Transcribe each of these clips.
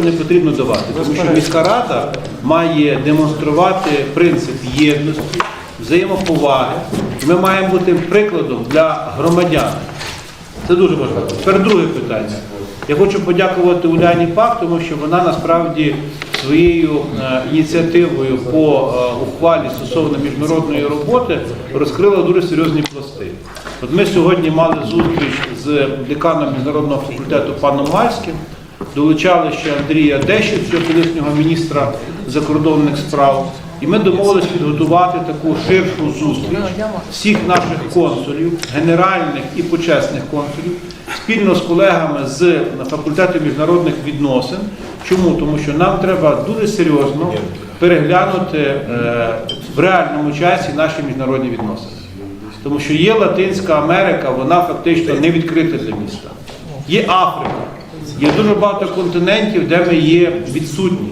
що не потрібно давати. Тому що міська рада має демонструвати принцип єдності, взаємоповаги. Ми маємо бути прикладом для громадян. Це дуже важливо. Тепер друге питання. Я хочу подякувати Уляні Пак, тому що вона насправді своєю е, ініціативою по е, ухвалі стосовно міжнародної роботи розкрила дуже серйозні пласти. От ми сьогодні мали зустріч з деканом міжнародного факультету паном Гальським, долучали ще Андрія Дещицю, колишнього міністра закордонних справ. І ми домовились підготувати таку ширшу зустріч всіх наших консулів, генеральних і почесних консулів, спільно з колегами з факультету міжнародних відносин. Чому? Тому що нам треба дуже серйозно переглянути е, в реальному часі наші міжнародні відносини. Тому що є Латинська Америка, вона фактично не відкрита для міста. Є Африка, є дуже багато континентів, де ми є відсутні.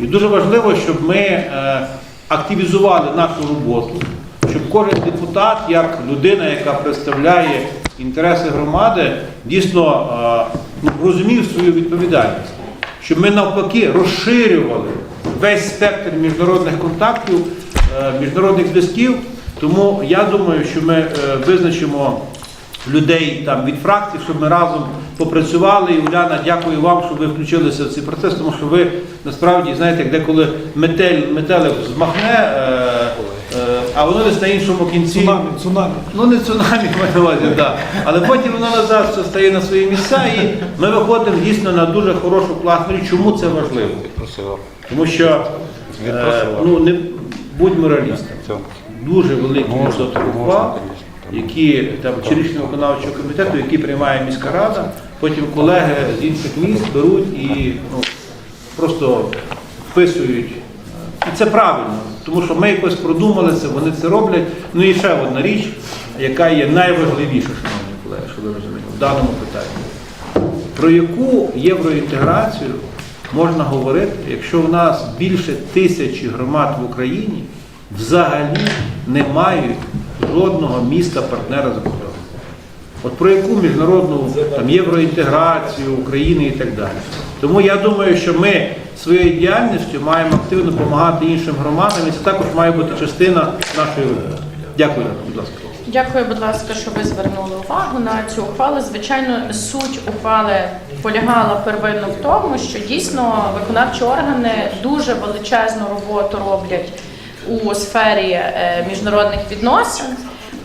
І дуже важливо, щоб ми е, активізували нашу роботу, щоб кожен депутат, як людина, яка представляє інтереси громади, дійсно е, ну, розумів свою відповідальність. Щоб ми навпаки розширювали весь спектр міжнародних контактів, е, міжнародних зв'язків. Тому я думаю, що ми визначимо людей там від фракцій, щоб ми разом попрацювали. І Уляна, дякую вам, що ви включилися в цей процес, тому що ви насправді знаєте, як деколи метель, метелик змахне, е, е, а воно десь на іншому кінці. Цунамі, цунамі. Ну не цунамі маю на увазі, да. Але потім воно назад все стає на свої місця, і ми виходимо дійсно на дуже хорошу класну річ. Чому це важливо? Тому що е, ну не будьмо реалістами. Дуже великий відсоток ухвал, які там чи рішення виконавчого комітету, які приймає міська рада, потім колеги з інших міст беруть і ну, просто вписують. І це правильно, тому що ми якось продумали це, вони це роблять. Ну і ще одна річ, яка є найважливіша, шановні колеги, що ви розумієте, в даному питанні. Про яку євроінтеграцію можна говорити, якщо в нас більше тисячі громад в Україні взагалі не мають жодного міста-партнера за? От про яку міжнародну там, євроінтеграцію України і так далі. Тому я думаю, що ми своєю діяльністю маємо активно допомагати іншим громадам, і це також має бути частина нашої роботи. Дякую, будь ласка. Дякую, будь ласка, що ви звернули увагу на цю ухвалу. Звичайно, суть ухвали полягала первинно в тому, що дійсно виконавчі органи дуже величезну роботу роблять у сфері е, міжнародних відносин.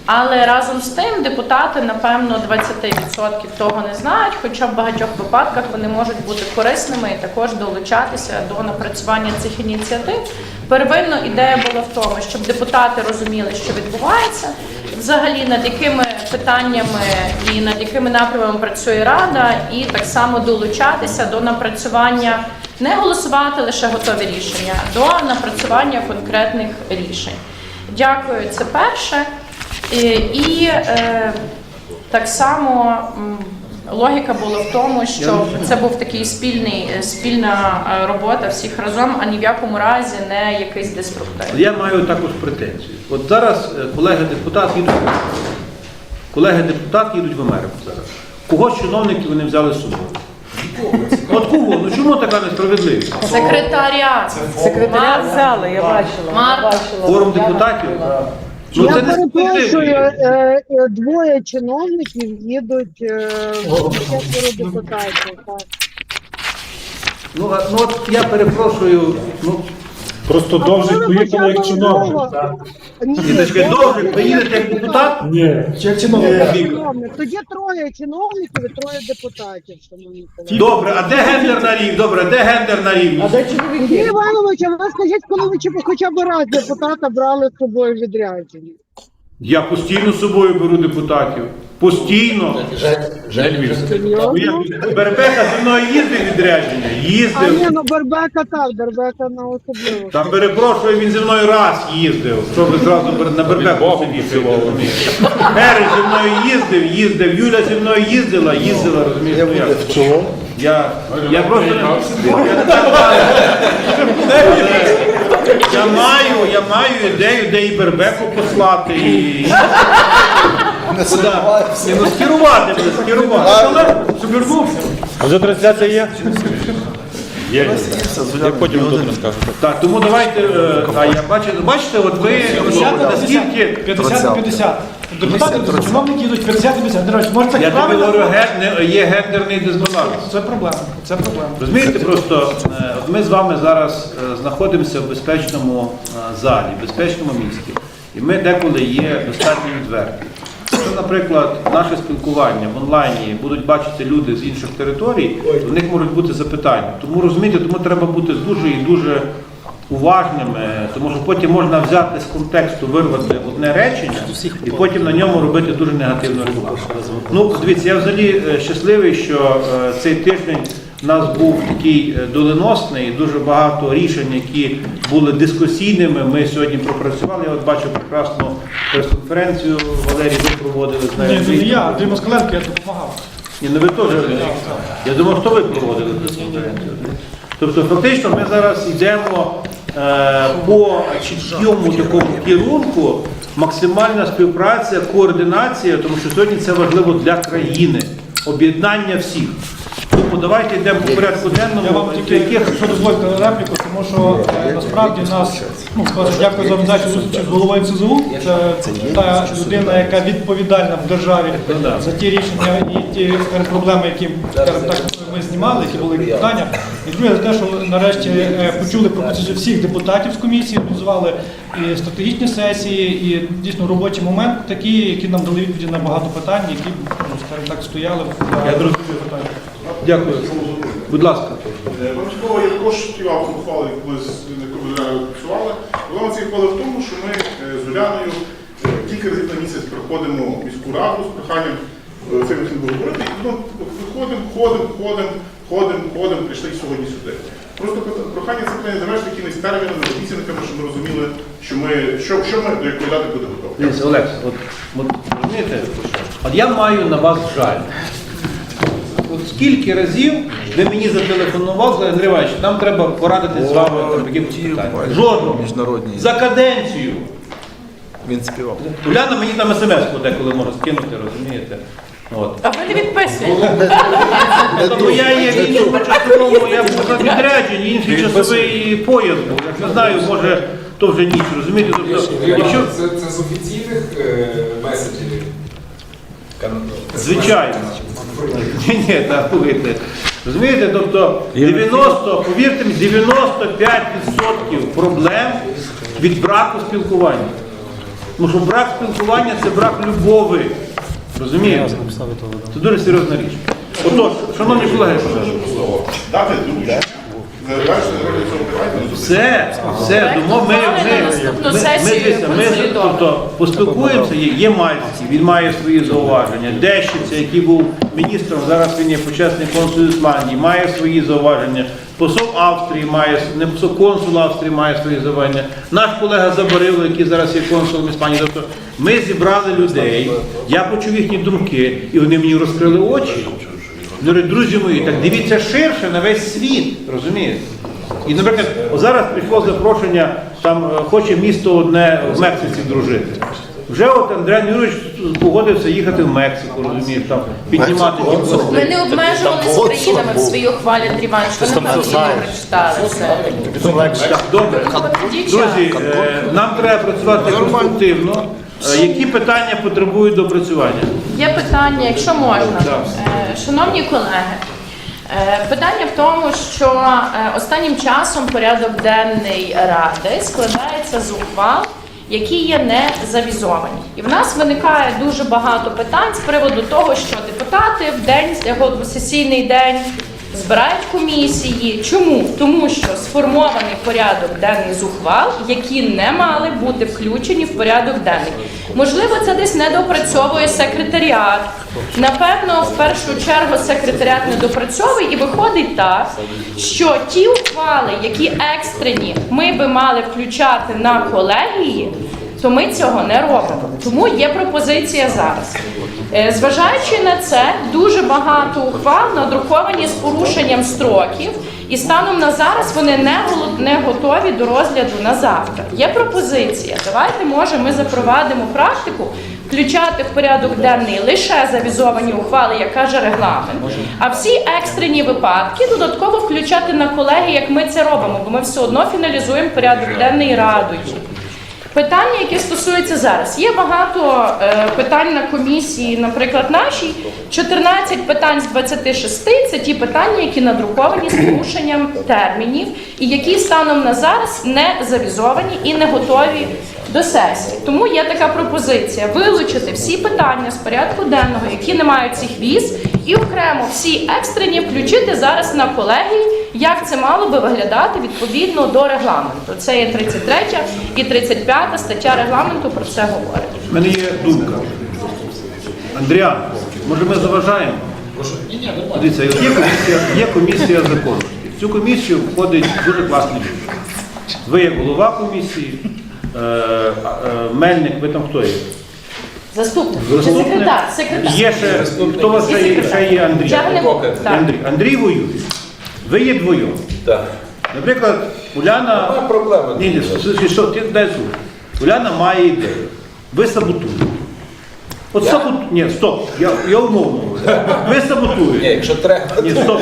Але разом з тим депутати, напевно, 20% того не знають, хоча в багатьох випадках вони можуть бути корисними і також долучатися до напрацювання цих ініціатив. Первинно ідея була в тому, щоб депутати розуміли, що відбувається, взагалі над якими питаннями і над якими напрямами працює рада, і так само долучатися до напрацювання, не голосувати лише готові рішення, до напрацювання конкретних рішень. Дякую, це перше. І, і е, так само логіка була в тому, що це був такий спільний, е, спільна е, робота всіх разом, а ні в якому разі не якийсь деструктив. Я маю також претензію. От зараз колеги-депутати їдуть в Америку. Колеги-депутати їдуть в Америку зараз. Кого з чиновників вони взяли з собою? От кого? Ну чому така несправедливість? Секретаріат. Секретаря взяли, я бачила. я Марта. бачила. Форум депутатів? Ну Я це не перепрошую, е, е, двоє чиновників їдуть е, в депутатів. Так. Ну, а- ну от я перепрошую, ну, Просто довжик коли поїхали як почали чиновник. мова- Ні, і так сказати, добре, добре, поїдете як депутат? Ні, як чиновник. чиновник. Тоді троє чиновників і троє депутатів, шановні колеги. Добре, а де гендерна рівність? Добре, де гендерна рівність? Сергій Іванович, а ви скажіть, коли ви чи- хоча б раз депутата брали з собою в відрядження? Я постійно з собою беру депутатів. Постійно. Ну, Бербека зі мною їздив відрядження? А ні, Їздив. ну Бербека так, Бербека на особливо. Там перепрошую, він зі мною раз їздив. Що ви зразу бер- на Бербеку собі село, розумієте? Зі мною їздив, їздив, Юля зі мною їздила, їздила, розумієте? ну, як? Я, я просто не я маю, я маю ідею, де і Бербеку послати, і Куди? Ні, ну скерувати, скерувати. Але щоб вернувся. А вже трансляція є? Є. Я потім тут розкажу. Так, тому давайте, е, а я бачу, бачите, от ви наскільки 50 на 50. Депутати, чиновники йдуть 50 на 50. До речі, може це я тобі правильно? говорю, ген- не- є гендерний дисбаланс. Це проблема. Це проблема. Розумієте, просто е, от ми з вами зараз е, знаходимося в безпечному е, залі, в безпечному місті, і ми деколи є достатньо відверті. Якщо, наприклад, наше спілкування в онлайні будуть бачити люди з інших територій, в них можуть бути запитання. Тому розумієте, тому треба бути дуже і дуже уважними, тому що потім можна взяти з контексту, вирвати одне речення і потім на ньому робити дуже негативну рекламу. Ну, дивіться, я взагалі е, щасливий, що е, цей тиждень у нас був такий е, доленосний, дуже багато рішень, які були дискусійними. Ми сьогодні пропрацювали. Я от бачу прекрасну прес-конференцію. Валерій, ви проводили з нею. Ні, не я, Андрій Москаленко, я допомагав. Ні, ну ви теж. Я думав, що ви проводили прес-конференцію. Тобто, фактично, ми зараз йдемо е, по чіткому такому керунку, максимальна співпраця, координація, тому що сьогодні це важливо для країни, об'єднання всіх. Тому давайте йдемо по порядку Я вам тільки, яких якщо дозвольте репліку, тому що е, насправді нас, ну, спершу дякую за організацію зустрічі з головою НСЗУ. Це та людина, яка відповідальна в державі за ті рішення і ті проблеми, які скажімо так, ми знімали, які були питання. І друге, за те, що нарешті е, почули пропозицію всіх депутатів з комісії, організували і стратегічні сесії, і дійсно робочий момент такі, які нам дали відповіді на багато питань, які, ну, скажімо так, стояли в Я зрозумів. питання. Дякую. Будь ласка. Обов'язково я також хотів автор ухвали, коли з Уляною працювали. Проблема цієї ухвали в тому, що ми е, з Уляною е, кілька разів на місяць приходимо в міську раду з проханням е, цей говорити, і виходимо, ходимо, ходимо, ходимо, ходимо, прийшли сьогодні сюди. Просто прохання це питання завершити якимись термінами, обіцянками, щоб ми розуміли, що ми що, що ми до якої дати буде готові. Дивіться, Олекс, от, от розумієте, от я маю на вас жаль. Скільки разів ви мені зателефонували, сказали, Андрій Іванович, нам треба порадити з вами там якимось питанням. Жодного. Міжнародні. За каденцію. Він співав. Уляна мені там смс деколи може скинути, розумієте? От. А ви не відписуєте. Я є в іншому часовому, я був на відрядженні, інший часовий пояс був. Я не знаю, може, то вже ніч, розумієте? Тобто, якщо, Це, це з офіційних е, меседжерів. Звичайно. Ні, ні, так, слухайте. Розумієте, тобто 90, повірте мені, 95% проблем від браку спілкування. Тому що брак спілкування це брак любові. Розумієте? Це дуже серйозна річ. Отож, шановні колеги, Дати доручення, все, все, думав, ми, ми, ми, ми, дивіться, ми, тобто, поспілкуємося, є, є Мальський, він має свої зауваження. Дещиця, який був міністром, зараз він є почесний консул Ісландії, має свої зауваження. Посол Австрії має, не посол, консул Австрії має свої зауваження. Наш колега Заборило, який зараз є консулом Іспанії. Тобто ми зібрали людей, я почув їхні думки, і вони мені розкрили очі. Говорять, друзі мої, так дивіться ширше на весь світ, розумієте? І, наприклад, зараз прийшло запрошення, там е, хоче місто одне в Мексиці дружити. Вже от Андрій Юрійович погодився їхати в Мексику, розумієш, там піднімати. Ми не обмежувалися країнами в своїй ухвалі, Андрій Іванович. Ви напевно не прочитали це. Так, добре. Друзі, е, нам треба працювати конструктивно. Е, Які питання потребують допрацювання? Є питання, якщо можна. Е, Шановні колеги, е, питання в тому, що е, останнім часом порядок денний ради складається з ухвал, які є не завізовані. І в нас виникає дуже багато питань з приводу того, що депутати в день сесійний день збирають комісії. Чому? Тому що сформований порядок денний з ухвал, які не мали бути включені в порядок денний. Можливо, це десь недопрацьовує секретаріат. Напевно, в першу чергу секретаріат не допрацьовує і виходить так, що ті ухвали, які екстрені ми би мали включати на колегії, то ми цього не робимо. Тому є пропозиція зараз. Е, Зважаючи на це, дуже багато ухвал надруковані з порушенням строків, і станом на зараз вони не, готові до розгляду на завтра. Є пропозиція. Давайте, може, ми запровадимо практику, включати в порядок денний лише завізовані ухвали, як каже регламент, а всі екстрені випадки додатково включати на колеги, як ми це робимо, бо ми все одно фіналізуємо порядок денний радою. Питання, які стосуються зараз, є багато е, питань на комісії, наприклад, нашій. 14 питань з 26 – це ті питання, які надруковані з порушенням термінів, і які станом на зараз не завізовані і не готові до сесії. Тому є така пропозиція вилучити всі питання з порядку денного, які не мають цих віз, і окремо всі екстрені включити зараз на колегії, як це мало би виглядати відповідно до регламенту. Це є 33 і 35 стаття регламенту про це говорить. У мене є думка. Андріан, може ми заважаємо? Дивіться, є комісія, є комісія законності. В цю комісію входить дуже класний люди. Ви як голова комісії, е, е, Мельник, ви там хто є? Заступник чи секретар? Секретар. Є ще, хто у вас ще є, ще є Андрій? Так. Андрій. Андрій воює. Ви є двоє. Так. Наприклад, Уляна. Нема проблеми. Ні, ні, слухай, що ти дай слухай. Уляна має ідею. Ви саботуєте. От саботу... Ні, стоп, я, я умовно говорю. Ви Ні, саботуєте. якщо треба, Ні, стоп, стоп.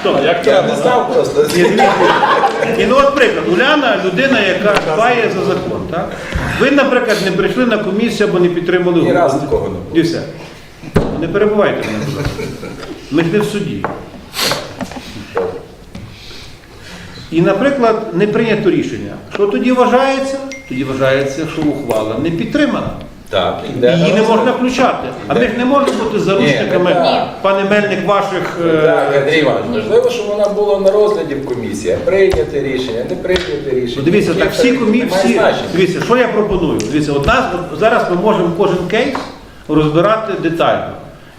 Стоп. я не знав просто. Ні, дивіться. І ну от приклад, Уляна людина, яка дбає за закон, так? Ви, наприклад, не прийшли на комісію або не підтримали Ні разу такого не було. І все. Не перебувайте мене, будь ласка. Ми ж не в суді. І, наприклад, не прийнято рішення. Що тоді вважається? Тоді вважається, що ухвала не підтримана. Так, йде Її не можна включати. А ми ж не можемо бути заручниками, Ні, так. пане Мельник, ваших. е, Так, Андрій Іванович, важливо, щоб вона була на розгляді в комісії, а прийняти рішення, не прийняти рішення. Ну, дивіться, так всі комі... Немає всі... значення. Дивіться, що я пропоную? Дивіться, от нас зараз ми можемо кожен кейс розбирати детально.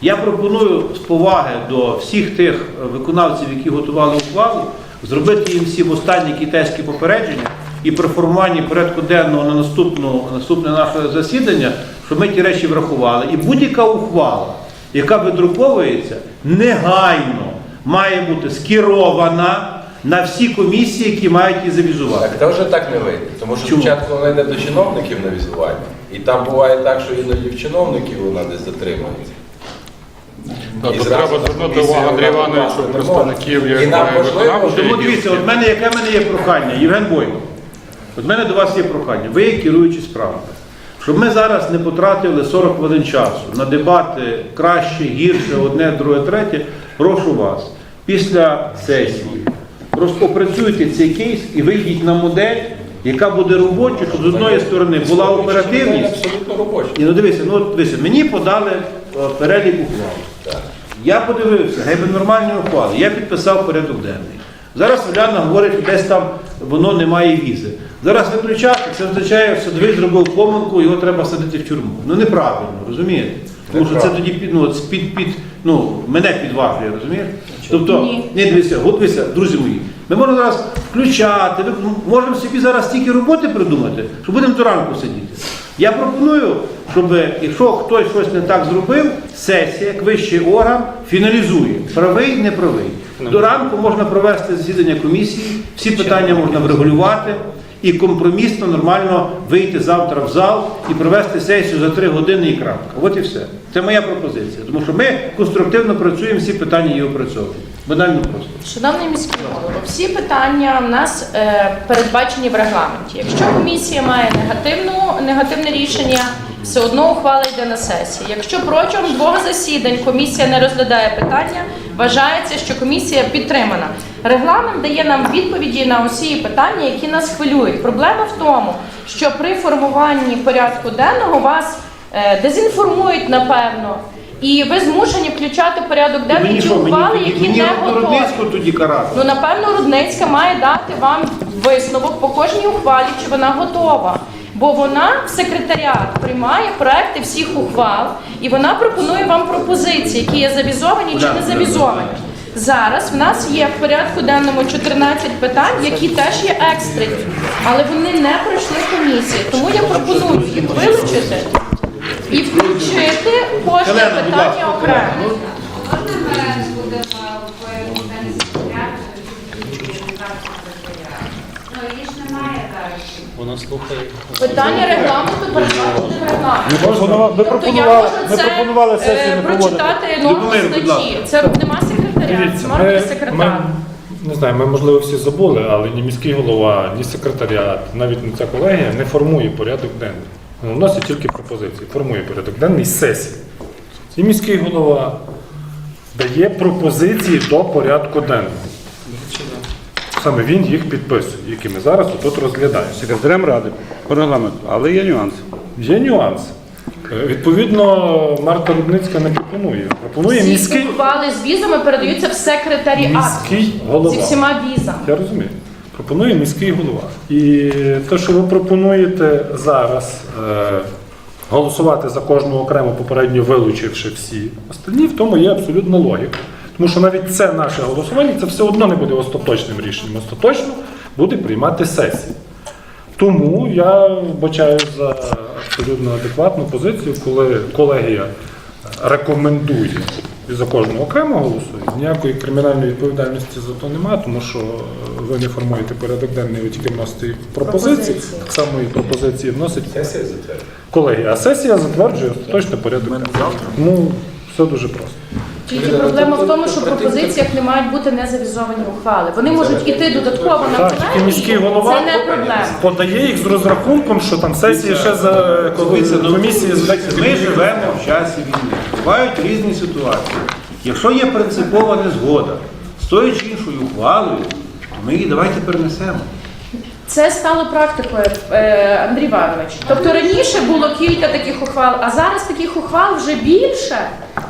Я пропоную з поваги до всіх тих е, виконавців, які готували ухвалу, зробити їм всім останні китайські попередження і при формуванні порядку денного на наступну, наступне наше засідання, щоб ми ті речі врахували. І будь-яка ухвала, яка видруковується, негайно має бути скерована на всі комісії, які мають її завізувати. Так, та вже так не вийде. Тому що Чому? спочатку вона йде до чиновників на візування. І там буває так, що іноді в чиновників вона десь затримується. Так, то треба звернути увагу Андрія вона Івановича, не може. представників І нам важливо. Тому дивіться, от мене, яке в мене є прохання, Євген Бойко, от в мене до вас є прохання, ви є керуючі справами. Щоб ми зараз не потратили 40 хвилин часу на дебати краще, гірше, одне, друге, третє, прошу вас, після сесії розпопрацюйте цей кейс і вийдіть на модель, яка буде робоча, щоб з одної сторони була оперативність. Ні, ну дивися, ну дивися, мені подали е, перелік ухвал. Я подивився, гейби нормальні ухвали, я підписав порядок денний. Зараз Уляна говорить, що десь там воно не має візи. Зараз виключати, це означає, що судовий зробив помилку, його треба садити в тюрму. Ну неправильно, розумієте? Тому що це тоді під, ну, під, під, ну, мене підважує, розумієте? Тобто, Ні. дивіться, от дивіться, друзі мої, ми можемо зараз включати, ви- можемо собі зараз стільки роботи придумати, що будемо до ранку сидіти. Я пропоную, щоб якщо хтось щось не так зробив, сесія, як вищий орган, фіналізує, правий, не правий. До ранку можна провести засідання комісії, всі питання можна врегулювати і компромісно, нормально вийти завтра в зал і провести сесію за три години і крапка. От і все. Це моя пропозиція. Тому що ми конструктивно працюємо, всі питання її опрацьовуємо. Банально просто. Шановний міський голово, всі питання в нас е, передбачені в регламенті. Якщо комісія має негативну, негативне рішення, все одно ухвала йде на сесії. Якщо протягом двох засідань комісія не розглядає питання, вважається, що комісія підтримана. Регламент дає нам відповіді на усі питання, які нас хвилюють. Проблема в тому, що при формуванні порядку денного вас е, дезінформують, напевно. І ви змушені включати порядок денний ті ухвали, мені, які мені не готові. Рудницьку тоді карати? Ну, напевно, Рудницька має дати вам висновок по кожній ухвалі, чи вона готова. Бо вона в секретаріат приймає проекти всіх ухвал, і вона пропонує вам пропозиції, які є завізовані чи не завізовані. Зараз в нас є в порядку денному 14 питань, які теж є екстрені, але вони не пройшли комісії. Тому я пропоную їх вилучити і включити кожне питання окремо. Можна ми будемо в питанні секретаріату, ну її ж немає зараз. Вона слухає. Питання регламенту передбачено в регламенті. пропонували- ми Тобто я пропонували- можу це, пропонували сесію е, не проводити. прочитати норму статті. Це нема секретаря, це має бути секретар. не знаю, ми можливо всі забули, але ні міський голова, ні секретаріат, навіть не ця колегія не формує порядок денний. Вона вносить тільки пропозиції, формує порядок денний сесії. І міський голова дає пропозиції до порядку денного. Саме він їх підписує, які ми зараз тут розглядаємо. Секретарем ради по регламенту, але є нюанси. Є нюанс. Е, Відповідно, Марта Рудницька не пропонує. Пропонує міський, ухвали з візами передаються в секретаріат міський голова. зі всіма візами. Я розумію. Пропонує міський голова. І те, що ви пропонуєте зараз е, голосувати за кожну окремо, попередньо вилучивши всі остальні, в тому є абсолютна логіка. Тому що навіть це наше голосування, це все одно не буде остаточним рішенням. Остаточно буде приймати сесія. Тому я вбачаю за абсолютно адекватну позицію, коли колегія рекомендує і за кожного окремо голосує. Ніякої кримінальної відповідальності за то немає, тому що ви не формуєте порядок денний, ви тільки вносите пропозиції. Пропозиції. Так само і пропозиції вносить Сесія затверджує. колегія. А сесія затверджує остаточно порядок денний. Все дуже просто. Тільки проблема в тому, що в пропозиціях не мають бути незавізовані ухвали. Вони можуть іти додатково на Так, тільки міський голова Це не проблема. подає їх з розрахунком, що там сесії ще за Дивіться, ну, комісії з Ми живемо в часі війни. Бувають різні ситуації. Якщо є принципова незгода з тою чи іншою ухвалою, то ми її давайте перенесемо. Це стало практикою, е, Андрій Іванович. Тобто раніше було кілька таких ухвал, а зараз таких ухвал вже більше.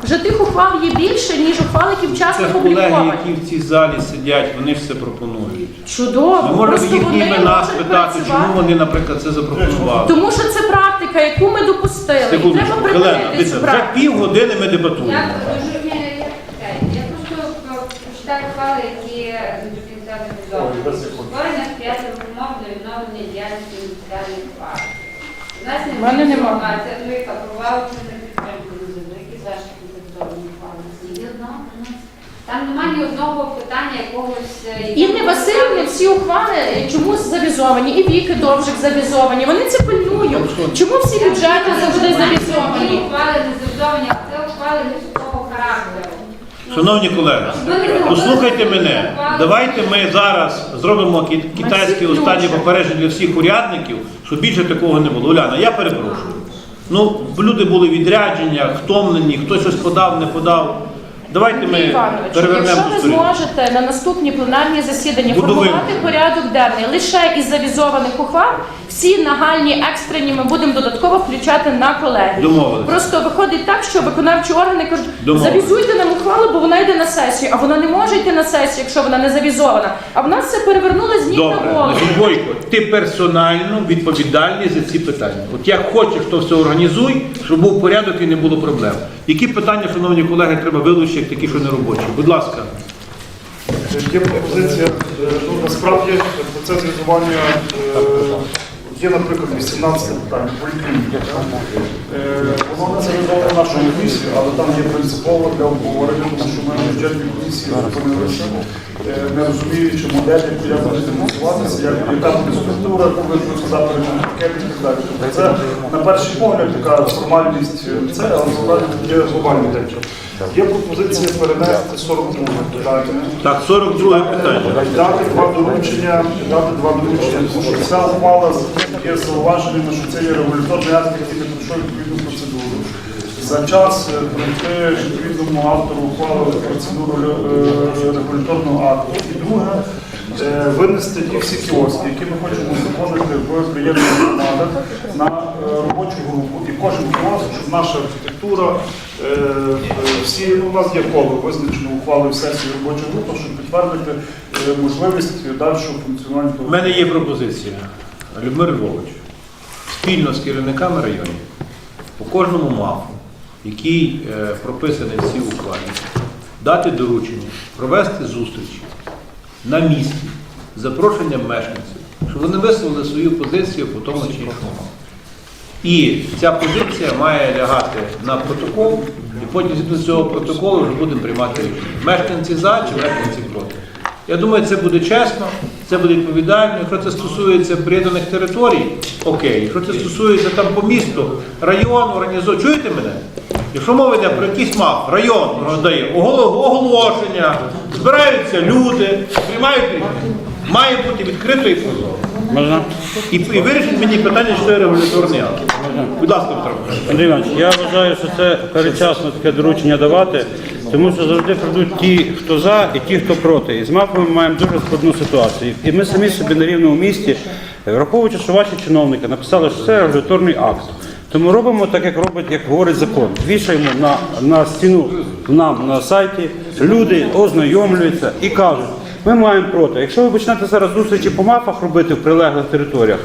Вже тих ухвал є більше, ніж ухвал, які вчасно Це колеги, які в цій залі сидять, вони ж це пропонують. Чудово. Ми можемо Просто вони імена можуть спитати, працювати. чому вони, наприклад, це запропонували. Тому що це практика, яку ми допустили. І треба Секундочку, Олена, припинити дивіться, цю вже практику. півгодини ми дебатуємо. Я дуже не я просто прочитаю файли, які відповідали створення сприятливих умов для відновлення діяльності. У нас мене немає нема. інформації, ну яка чи не підтримку людини, які залишки концептуальні ухвали. Ні одного. Там немає ні одного питання якогось... е, Інни Васильівни всі ухвали чомусь завізовані, і Віки Довжик завізовані. Вони це пильнують. Чому всі бюджети завжди завізовані? ухвали не завізовані, а це ухвали не такого характеру. Шановні колеги, послухайте мене. Давайте ми зараз зробимо китайське останнє попередження для всіх урядників, щоб більше такого не було. Уляна, я перепрошую. Ну, люди були відрядження, втомлені, хтось щось подав, не подав. Давайте Андрій ми Іванович, перевернемо якщо ви сторінку. зможете на наступні пленарні засідання Буду формувати порядок денний лише із завізованих ухвал, всі нагальні екстрені ми будемо додатково включати на колегію. Домовились. Просто виходить так, що виконавчі органи кажуть, Домовились. завізуйте нам ухвалу, бо вона йде на сесію, а вона не може йти на сесію, якщо вона не завізована. А в нас це перевернули з ніг на Добре, голову. значить, Бойко, ти персонально відповідальний за ці питання. От як хочеш, то все організуй, щоб був порядок і не було проблем. Які питання, шановні колеги, треба вилучити, як такі, що не робочі? Будь ласка. Є пропозиція, е, ну насправді процес звітування е, є, наприклад, 18 питання поліклініки. Е, Воно не завідомо нашою комісією, але там є принципово для обговорення, тому що бюджетній комісії зупинилися, е, не розуміючи модель, яку як буде демонструватися, як яка буде структура, яку буде розказати пакет і так далі. Тобто це на перший погляд така формальність, е, це, але насправді є глобальний течір. Є пропозиція перенести 42 питання. Так, 42 питання. Дати два доручення, дати два доручення, тому що ця ухвала є зауваженнями, що це є регуляторний акт, який не пройшов відповідну процедуру. За час е, пройти відповідному автору ухвали процедуру е, регуляторного акту. І друге, е, винести ті всі кіоски, які ми хочемо заходити в приємні громади на робочу групу. І кожен кіоск, щоб наша архітектура, всі, ну, у нас є коло визначено ухвали в сесії робочої групи, щоб підтвердити можливість дальшого функціонування. У мене є пропозиція. Любомир Львович, спільно з керівниками районів, по кожному МАФу, який е, прописаний в цій ухвалі, дати доручення, провести зустрічі на місці з запрошенням мешканців, щоб вони висловили свою позицію по тому чи іншому. І ця позиція має лягати на протокол, і потім згідно цього протоколу вже будемо приймати рішення. Мешканці за чи мешканці проти. Я думаю, це буде чесно. це буде відповідально. Якщо це стосується приєднаних територій, окей. Якщо це стосується там по місту, району, організу... чуєте мене? Якщо мова йде про якийсь МАФ, район роздає оголошення, збираються люди, приймають рішення. Має бути відкрито і прозоро. Можна? І, і вирішить мені питання, що є регуляторний акт. Будь ласка, Петро. Андрій Іванович, я вважаю, що це передчасно таке доручення давати, тому що завжди прийдуть ті, хто за, і ті, хто проти. І з МАФами ми маємо дуже складну ситуацію. І ми самі собі на рівному місці, враховуючи, що ваші чиновники написали, що це регуляторний акт. Тому робимо так, як робить, як говорить закон. Вішаємо на, на стіну нам на сайті, люди ознайомлюються і кажуть, ми маємо проти. Якщо ви почнете зараз зустрічі по мафах робити в прилеглих територіях,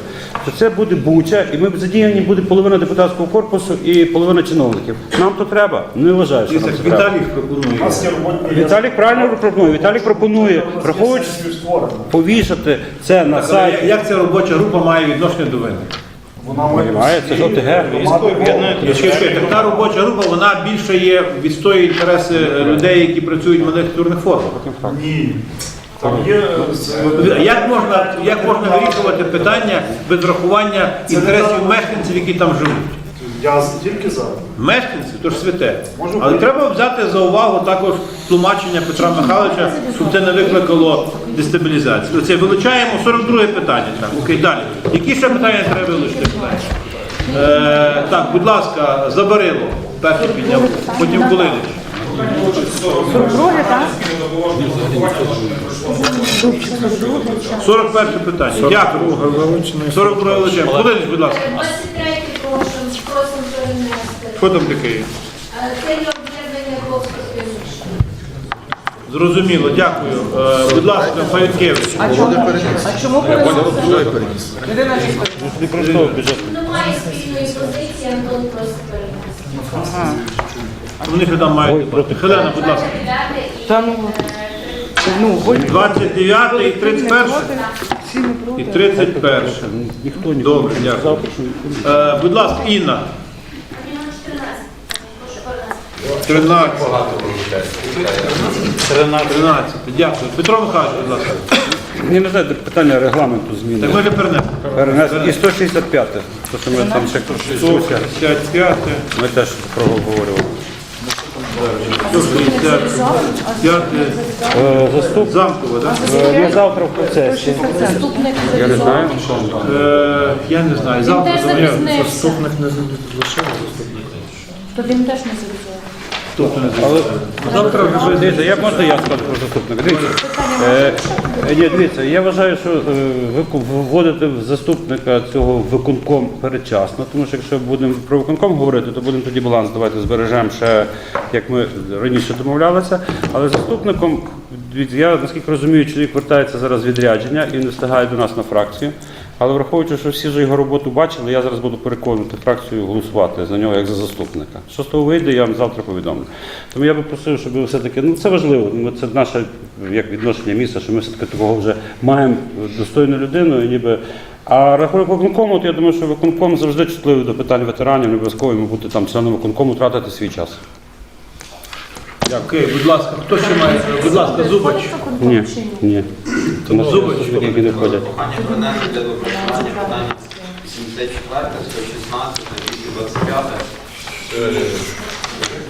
то це буде буча, і ми задіяні буде половина депутатського корпусу і половина чиновників. Нам то треба. Не вважаю, що нам це треба. Віталій пропонує. Віталік правильно пропонує. Віталік пропонує, враховуючи повішати це на сайт. Як ця робоча група має відношення до вини? Вона має це ж ОТГ. Та робоча група вона більше є відстоює інтереси е, людей, які працюють в мануфактурних формах. ні. Там є Як можна, як можна вирішувати питання без врахування інтересів мешканців, які там живуть? Я тільки за. Мешканці то ж святе. Може Але бути. треба взяти за увагу також тлумачення Петра Михайловича, щоб це не викликало дестабілізацію. Оце вилучаємо 42 питання. Так, окей, далі. Які ще питання треба вилучити? Е, так, будь ласка, Забарило. Перший підняв, потім Кулинич. 41 питання. Дякую. 42 вилучаємо. Кулинич, будь ласка. 23 прошу, просимо там таке? Е, Це є об'єднання двох. Зрозуміло, дякую. Е, будь ласка, Павіткевич. А чому Не просто бюджет. Немає спільної позиції, Антон просить перенести. Вони ж там мають бути. Хелена, будь ласка. Та ну, ну, будь 29 і 31. І 31. Добре, дякую. Е, будь ласка, Інна. 13. Багато вилучається. 13. Дякую. Петро Михайлович, будь ласка. Я не знаю, питання регламенту Так зміни. ми вже перенесли. Перенесли. І 165. То, що ми там ще дискусія. 165. Ми теж проговорювали. 165. Е, Заступ Замкова, так? е, на завтра в процесі. Заступник Я не знаю. Е, я не знаю. Він Завтра теж завтра. запізнився. То він теж не завізує. Але завтра вже дивіться, я можна я скажу про заступника. Дивіться, е, е, ні, дивіться, я вважаю, що е, ви вводити в заступника цього виконком передчасно, тому що якщо будемо про виконком говорити, то будемо тоді баланс давайте збережемо ще, як ми раніше домовлялися. Але заступником, я наскільки розумію, чоловік вертається зараз з відрядження і не встигає до нас на фракцію. Але враховуючи, що всі вже його роботу бачили, я зараз буду переконувати фракцію голосувати за нього як за заступника. Що з того вийде, я вам завтра повідомлю. Тому я би просив, щоб ви все-таки, ну це важливо, це наше як відношення міста, що ми все-таки такого вже маємо достойну людину, і ніби. А рахунок виконкому, от я думаю, що виконком завжди чутливий до питань ветеранів, не обов'язково йому бути там членом виконкому, тратити свій час. Окей, будь ласка, хто ще має? Будь ласка, Зубач. Ні, ні. Тому що Зубач. які не ходять. Прохання принести для доопрацювання питання 84, 116, 225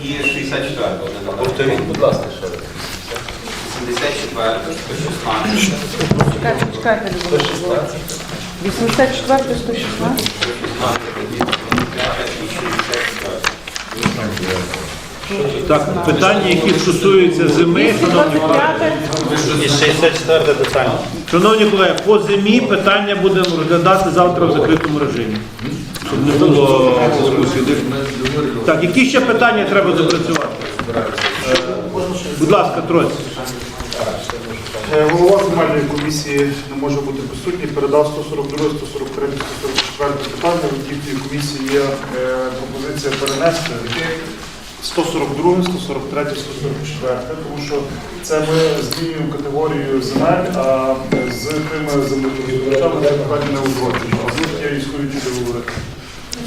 і 64. Повторіть, будь ласка, ще раз. 74, 116, чекайте, чекайте, Любов. 84 116. 125 і 64. Так, питання, які стосуються зими, шановні колеги. І 64 питання. Шановні колеги, по зимі питання будемо розглядати завтра в закритому режимі. Щоб не було дискусії. Так, які ще питання треба допрацювати? Е, Будь ласка, Троць. Е, Голова земельної комісії не може бути присутній, передав 142, 143, 144 питання. В дійсній комісії є е, пропозиція перенести 142, 143, 144, тому що це ми змінюємо категорію земель, а з тими землекористувачами це питання не узгоджено. А тут я існуючи договори.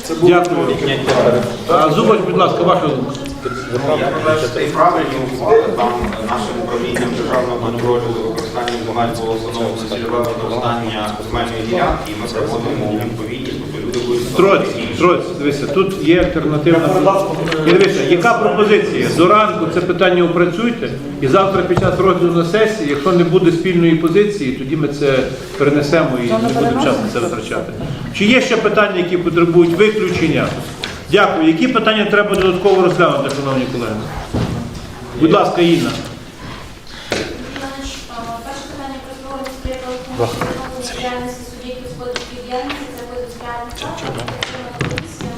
Це буде Дякую. А Зубач, будь ласка, вважаю, що це і правильні ухвали. Там нашим управлінням державного контролю за використанням багань було встановлено цільове використання земельної ділянки, і ми проводимо відповідні, люди будуть Троць, Троць, дивися, тут є альтернативна. І дивися, яка пропозиція? До ранку це питання опрацюйте, і завтра під час розгляду на сесії, якщо не буде спільної позиції, тоді ми це перенесемо і не будемо час на це витрачати. Чи є ще питання, які потребують виключення? Дякую. Які питання треба додатково розглянути, шановні колеги? Будь ласка, Інна. Перше питання про знову сприятливості діяльності суб'єктів господарської діяльності це буде сприятливість комісія.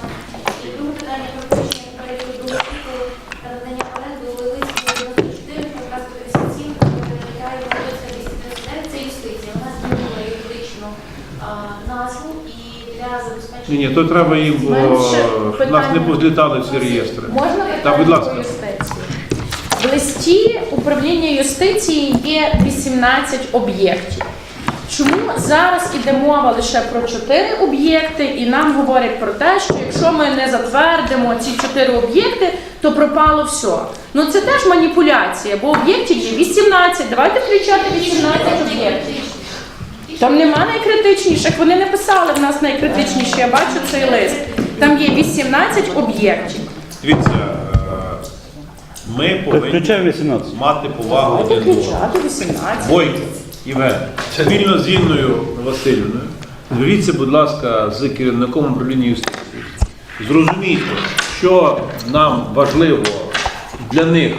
І друге питання про включення переліку договору та надання оренди у Лилицькій 94, Кавказу 57, Територіальної вулиця 239. Це юстиція. Вона змінила юридичну а, назву і для забезпечення... Ні, ні, то треба їм, бо Менше нас не питання. позлітали всі реєстри. Можна Так, будь ласка. по юстиції? В листі управління юстиції є 18 об'єктів. Чому зараз іде мова лише про 4 об'єкти, і нам говорять про те, що якщо ми не затвердимо ці 4 об'єкти, то пропало все. Ну це теж маніпуляція, бо об'єктів є 18. Давайте включати 18 об'єктів. Там нема найкритичніших, вони не писали в нас найкритичніші, я бачу цей лист. Там є 18 об'єктів. Дивіться, е, ми повинні 18. мати повагу Давайте один до одного. включати 18. Войт, Івен, спільно з Інною Васильівною, зверніться, будь ласка, з керівником управління юстиції. Зрозумійте, що нам важливо для них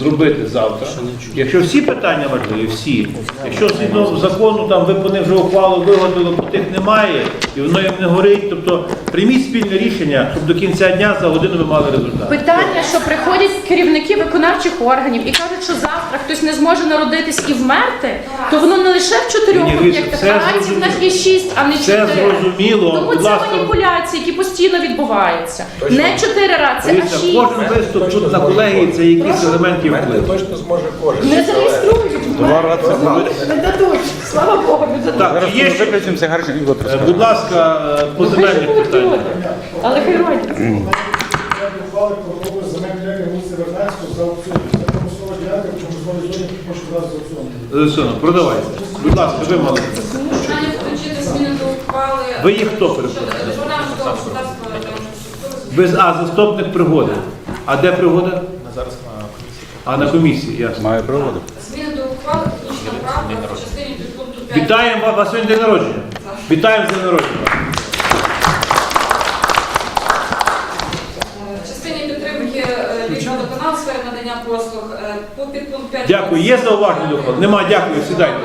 зробити завтра. Якщо всі питання важливі, всі. Якщо згідно закону там ви по них вже ухвалу виготовили, по тих немає, і воно їм не горить. Тобто прийміть спільне рішення, щоб до кінця дня за годину ви мали результат. Питання, що приходять керівники виконавчих органів і кажуть, що завтра хтось не зможе народитись і вмерти, то воно не лише в чотирьох Ні, об'єктах, а в нас є шість, а не Це чотири. зрозуміло. Тому Будь це ласка, маніпуляції, які постійно відбуваються. Не чотири рази, а Дивіться, шість. кожен виступ тут на колегії це якісь елементи Мене впливу. точно зможе кожен. Не зареєструють. Два рази Не дадуть. Слава Богу, не дадуть. Так, Зараз ще, виключимо це гаряче і е, будь ласка, е, по земельних питаннях. Але хай родять. Ухвали про область земель ділянки вулиці Вернецького за аукціон. Це промислова ділянка в чомусь зоні, може зараз за аукціон. Зосюно, продавайте. Будь ласка, ви мали. Питання включити зміни до ухвали Ви їх хто щодо перепрошую? виконавчого господарства та інфраструктури. Ви а, заступник пригоди. А де пригода? Зараз на комісії. А на комісії, ясно. Має проводити. Вітаємо вас, вас сьогодні день народження. Вітаємо з день народження. В частині підтримки е, лічного сфери надання послуг е, по підпункт 5. Дякую. Є зауваження до вас? Нема, дякую, сідайте.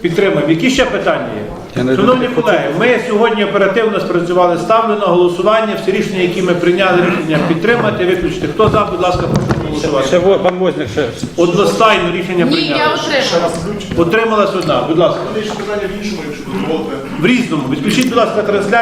Підтримуємо. Які ще питання є? Шановні колеги, ми сьогодні оперативно спрацювали. Ставлю на голосування всі рішення, які ми прийняли, рішення підтримати, виключити. Хто за, будь ласка, прошу Ще голосувати. во- пан Возник ще. Одностайно рішення Ні, я отримала. Отрималась одна, будь ласка. Ще питання в іншому, якщо дозволите. В різному. Відключіть, будь ласка, трансляцію.